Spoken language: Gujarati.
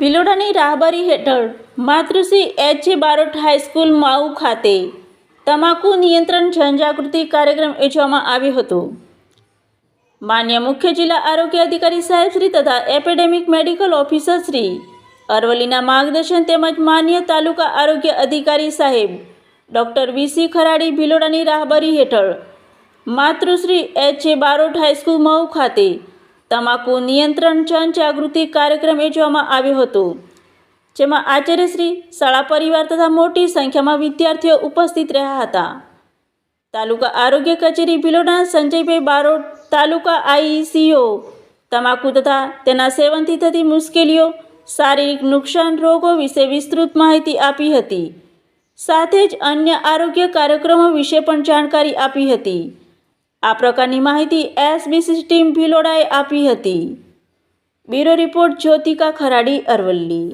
ભિલોડાની રાહબરી હેઠળ માતૃશ્રી એચ જે બારોટ હાઈસ્કૂલ માઉ ખાતે તમાકુ નિયંત્રણ જનજાગૃતિ કાર્યક્રમ યોજવામાં આવ્યો હતો. માન્ય મુખ્ય જિલ્લા આરોગ્ય અધિકારી સાહેબ શ્રી તથા એપેડેમિક મેડિકલ ઓફિસર શ્રી અરવલ્લીના માર્ગદર્શન તેમજ માન્ય તાલુકા આરોગ્ય અધિકારી સાહેબ ડૉક્ટર વીસી ખરાડી ભિલોડાની રાહબરી હેઠળ માતૃશ્રી એચ જે બારોટ હાઈસ્કૂલ મહુ ખાતે તમાકુ નિયંત્રણ જનજાગૃતિ કાર્યક્રમ યોજવામાં આવ્યો હતો. જેમાં આચાર્યશ્રી શાળા પરિવાર તથા મોટી સંખ્યામાં વિદ્યાર્થીઓ ઉપસ્થિત રહ્યા હતા. તાલુકા આરોગ્ય કચેરી ભિલોડા સંજયભાઈ બારોટ, તાલુકા આઈસીઓ તમાકુ તથા તેના સેવનથી થતી મુશ્કેલીઓ, શારીરિક નુકસાન રોગો વિશે વિસ્તૃત માહિતી આપી હતી. સાથે જ અન્ય આરોગ્ય કાર્યક્રમો વિશે પણ જાણકારી આપી હતી. આ પ્રકારની માહિતી એસબીસી ટીમ ભિલોડાએ આપી હતી. Bureau report Jyotika Kharadi Aravalli.